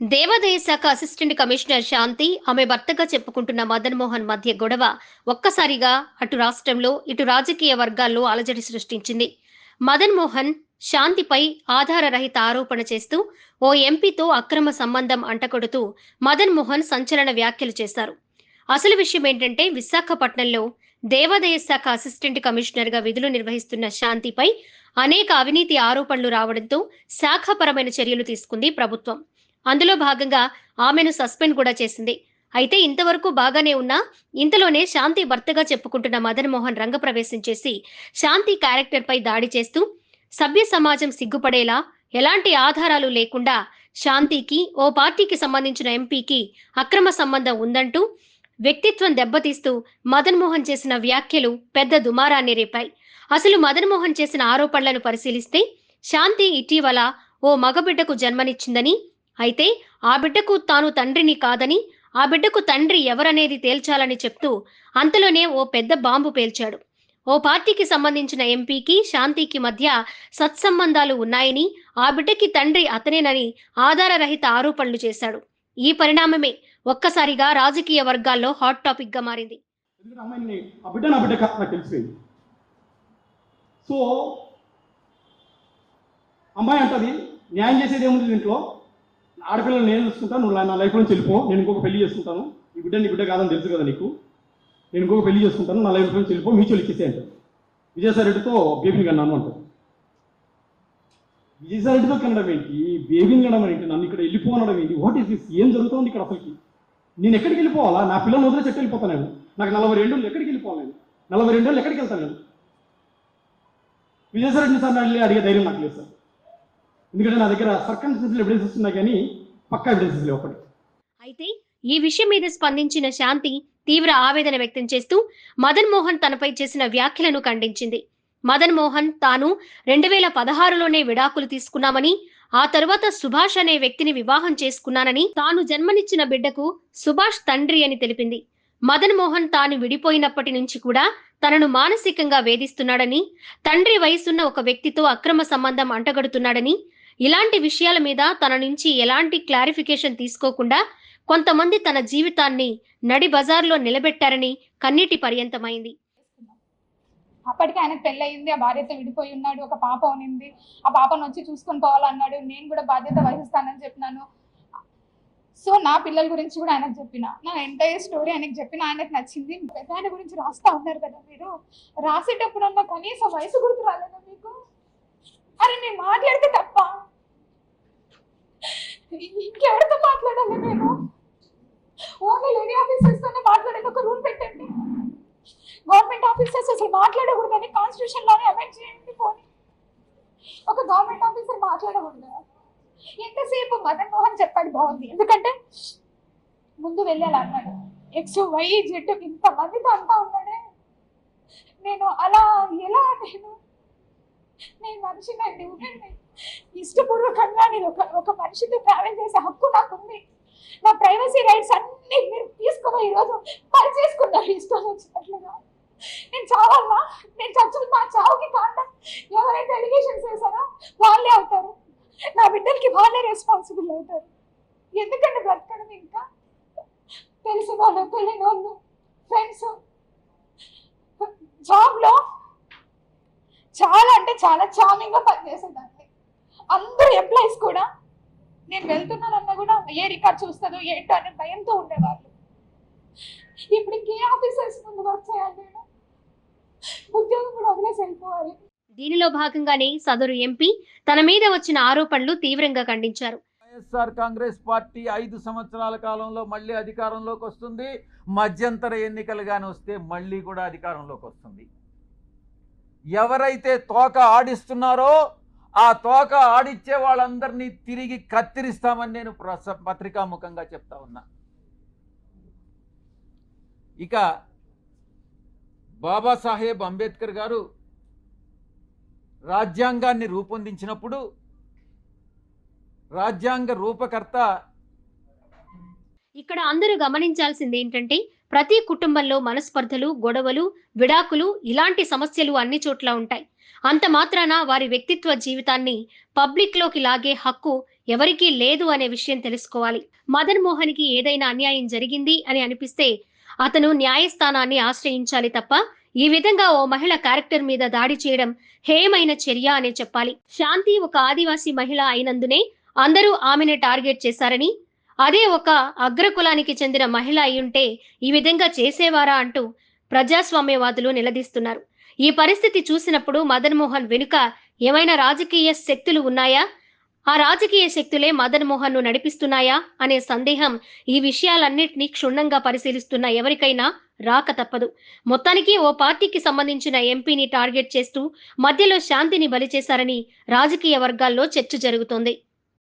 దేవాదాయ శాఖ assistant commissioner శాంతి ఆమె భర్తగా చెప్పుకుంటున్న మదన్ మోహన్ మధ్య గొడవ ఒక్కసారిగా అటు రాష్ట్రంలో ఇటు రాజకీయ వర్గాల్లో అలజడి సృష్టించింది. మదన్ మోహన్ శాంతిపై ఆధారరహిత ఆరోపణ చేస్తూ ఓ ఎంపీతో అక్రమ సంబంధం అంటకొడుతూ మదన్ మోహన్ సంచలన వ్యాఖ్యలు చేశారు. అసలు విషయం ఏంటంటే విశాఖపట్నంలో దేవాదాయ శాఖ అసిస్టెంట్ కమిషనర్గా విధులు నిర్వహిస్తున్న శాంతిపై అనేక అవినీతి ఆరోపణలు రావడంతో శాఖాపరమైన చర్యలు తీసుకుంది ప్రభుత్వం. అందులో భాగంగా ఆమెను సస్పెండ్ కూడా చేసింది. అయితే ఇంతవరకు బాగానే ఉన్నా ఇంతలోనే శాంతి భర్తగా చెప్పుకుంటున్న మదన్ మోహన్ రంగప్రవేశం చేసి శాంతి క్యారెక్టర్పై దాడి చేస్తూ సభ్య సమాజం సిగ్గుపడేలా ఎలాంటి ఆధారాలు లేకుండా శాంతికి ఓ పార్టీకి సంబంధించిన ఎంపీకి అక్రమ సంబంధం ఉందంటూ వ్యక్తిత్వం దెబ్బతీస్తూ మదన్ మోహన్ చేసిన వ్యాఖ్యలు పెద్ద దుమారాన్ని రేపాయి. అసలు మదన్ మోహన్ చేసిన ఆరోపణలను పరిశీలిస్తే శాంతి ఇటీవల ఓ మగబిడ్డకు జన్మనిచ్చిందని అయితే ఆ బిడ్డకు తాను తండ్రిని కాదని ఆ బిడ్డకు తండ్రి ఎవరనేది తేల్చాలని చెప్తూ అంతలోనే ఓ పెద్ద బాంబు పేల్చాడు. ఓ పార్టీకి సంబంధించిన ఎంపీకి శాంతికి మధ్య సత్సంబంధాలు ఉన్నాయని ఆ బిడ్డకి తండ్రి అతనేనని ఆధారరహిత ఆరోపణలు చేశాడు. ఈ పరిణామమే ఒక్కసారిగా రాజకీయ వర్గాల్లో హాట్ టాపిక్గా మారింది సో అమ్మాయి అంటది న్యాయం చేసేది ఏముంది దీంట్లో? ఆడపిల్లలు నేను చూసుకుంటాను నువ్వు నా లైఫ్ నుంచి వెళ్ళిపో నేను ఇంకొక పెళ్ళి చేసుకుంటాను. ఈ బిడ్డ నీ బిడ్డ కాదని తెలుసు కదా నీకు? నేను ఇంకొక పెళ్ళి చేసుకుంటాను నా లైఫ్ నుంచి వెళ్ళిపో మ్యూచువల్ ఇచ్చేసే అంటారు. విజయసాయి రెడ్డితో బేబీని కన్నాను అంటారు. విజయసాయి రెడ్డితో కనడం ఏంటి? బేబీని కనడం ఏంటి? నన్ను ఇక్కడ వెళ్ళిపోనడం ఏంటి? వాట్ ఈస్ దిస్ ఏం జరుగుతుంది ఇక్కడ అసలుకి? నేను ఎక్కడికి వెళ్ళిపోవాలా? నా పిల్లలు వదిలే చెట్టు వెళ్ళిపోతాను నేను? నాకు నలభై రెండు ఎక్కడికి వెళ్ళిపోవాలి నేను? నలభై రెండు వాళ్ళు ఎక్కడికి వెళ్తాను నేను? విజయసాయి రెడ్డిని సార్ అడిగే ధైర్యం నాకు లేదు సార్. ఎందుకంటే నా దగ్గర సర్కమ్స్టెన్షియల్ ఎవిడెన్సెస్ ఉన్నాయి కానీ పక్కా ఎవిడెన్సెస్ లేవు ఒకటి అయితే ఈ విషయం మీద స్పందించిన శాంతి తీవ్ర ఆవేదన వ్యక్తం చేస్తూ మదన్ మోహన్ తనపై చేసిన వ్యాఖ్యలను ఖండించింది. మదన్ మోహన్ తాను రెండు వేల పదహారులోనే విడాకులు తీసుకున్నామని ఆ తరువాత సుభాష్ అనే వ్యక్తిని వివాహం చేసుకున్నానని తాను జన్మనిచ్చిన బిడ్డకు సుభాష్ తండ్రి అని తెలిపింది. మదన్ మోహన్ తాను విడిపోయినప్పటి నుంచి కూడా తనను మానసికంగా వేధిస్తున్నాడని తండ్రి వయసున్న ఒక వ్యక్తితో అక్రమ సంబంధం అంటగడుతున్నాడని ఇలాంటి విషయాల మీద తన నుంచి ఎలాంటి క్లారిఫికేషన్ తీసుకోకుండా కొంతమంది తన జీవితాన్ని నడి బజార్లో నిలబెట్టారని కన్నీటి పర్యంతమైంది. అప్పటికే ఆయనకు పెళ్ళయింది ఆ భార్యతో విడిపోయి ఉన్నాడు ఒక పాప ఉనింది. ఆ పాపను వచ్చి చూసుకొని పోవాలన్నాడు. నేను కూడా బాధ్యత వహిస్తానని చెప్పినాను. సో నా పిల్లల గురించి కూడా ఆయనకు చెప్పిన. నా ఎంటైర్ స్టోరీ ఆయనకు చెప్పిన ఆయనకు నచ్చింది. పెద్ద ఆయన గురించి రాస్తా ఉన్నారు కదా మీరు? రాసేటప్పుడన్నా కనీసం వయసు గుర్తు రాలేదా మీకు? అరే నేను మాట్లాడితే తప్ప? ఇంకెవరితో మాట్లాడాలి నేను? ఓన్లీ లేడీ ఆఫీసర్స్ తోనే మాట్లాడేది ఒక రూల్ పెట్టండి. గవర్నమెంట్ ఆఫీసర్స్ అసలు మాట్లాడకూడదని కాన్స్టిట్యూషన్లోనే అమెండ్ చేయండి పోనీ. ఒక గవర్నమెంట్ ఆఫీసర్ మాట్లాడకూడదు? ఎంతసేపు మదన్ మోహన్ చెప్పాడు బాగుంది. ఎందుకంటే ముందు వెళ్ళాలి అన్నాడు. ఎక్స్ వై జెడ్ ఇంత మందితో అంతా ఉన్నాడే. నేను అలా ఎలా నేను నేను మనిషినండి ఉండండి. ఇష్టపూర్వకంగా నేను ఒక ఒక మనిషితో ట్రావెల్ చేసే హక్కు నాకుంది. నా ప్రైవసీ రైట్స్ అన్ని మీరు తీసుకుని ఈరోజు పని చేసుకున్నారు ఇష్టం వచ్చినట్లుగా. నేను చావాలా నేను చచ్చు నా చావుకి కారణం ఎవరైతే ఎలిగేషన్స్ వేశారో వాళ్ళే అవుతారు. నా బిడ్డలకి వాళ్ళే రెస్పాన్సిబుల్ అవుతారు. ఎందుకంటే బ్రతకడం ఇంకా తెలిసిన వాళ్ళు తెలియని వాళ్ళు ఫ్రెండ్స్ జాబ్లో చాలా అంటే చాలా చామింగ్గా పనిచేసేదాన్ని అందరూ ఎంప్లాయీస్ కూడా నేను వెళ్తున్నానన్నా కూడా ఏ రికార్డ్ చూస్తుందో ఏంటో అనే భయంతో ఉండేవాళ్ళు. ఇప్పుడు ఇంకే ఆఫీసర్స్ ముందు వర్క్ చేయాలి నేను ఉద్యోగం కూడా వదిలేసి వెళ్ళిపోవాలి. దీనిలో భాగంగానే సదరు ఎంపీ తన మీద వచ్చిన ఆరోపణలు తీవ్రంగా ఖండించారు. వైఎస్ఆర్ కాంగ్రెస్ పార్టీ ఐదు సంవత్సరాల కాలంలో మళ్ళీ అధికారంలోకి వస్తుంది. మధ్యంతర ఎన్నికలు కానీ వస్తే మళ్ళీ కూడా అధికారంలోకి వస్తుంది. ఎవరైతే తోక ఆడిస్తున్నారో ఆ తోక ఆడిచ్చే వాళ్ళందరినీ తిరిగి కత్తిరిస్తామని నేను పత్రికాముఖంగా చెప్తా ఉన్నా. ఇక బాబాసాహెబ్ అంబేద్కర్ గారు రాజ్యాంగాన్ని రూపొందించినప్పుడు రాజ్యాంగ రూపకర్త ఇక్కడ అందరూ గమనించాల్సింది ఏంటంటే ప్రతి కుటుంబంలో మనస్పర్ధలు గొడవలు విడాకులు ఇలాంటి సమస్యలు అన్ని చోట్ల ఉంటాయి. అంత మాత్రాన వారి వ్యక్తిత్వ జీవితాన్ని పబ్లిక్లోకి లాగే హక్కు ఎవరికీ లేదు అనే విషయం తెలుసుకోవాలి. మదన్ మోహన్కి ఏదైనా అన్యాయం జరిగింది అని అనిపిస్తే అతను న్యాయస్థానాన్ని ఆశ్రయించాలి తప్ప ఈ విధంగా ఓ మహిళ క్యారెక్టర్ మీద దాడి చేయడం హేమైన చర్య అనే చెప్పాలి. శాంతి ఒక ఆదివాసీ మహిళ అయినందునే అందరూ ఆమెను టార్గెట్ చేశారని అదే ఒక అగ్రకులానికి చెందిన మహిళ అయ్యుంటే ఈ విధంగా చేసేవారా అంటూ ప్రజాస్వామ్యవాదులు నిలదీస్తున్నారు. ఈ పరిస్థితి చూసినప్పుడు మదన్ మోహన్ వెనుక ఏమైనా రాజకీయ శక్తులు ఉన్నాయా? ఆ రాజకీయ శక్తులే మదన్ మోహన్ను నడిపిస్తున్నాయా అనే సందేహం ఈ విషయాలన్నింటినీ క్షుణ్ణంగా పరిశీలిస్తున్న ఎవరికైనా రాక తప్పదు. మొత్తానికి ఓ పార్టీకి సంబంధించిన ఎంపీని టార్గెట్ చేస్తూ మధ్యలో శాంతిని బలి చేశారని రాజకీయ వర్గాల్లో చర్చ జరుగుతోంది.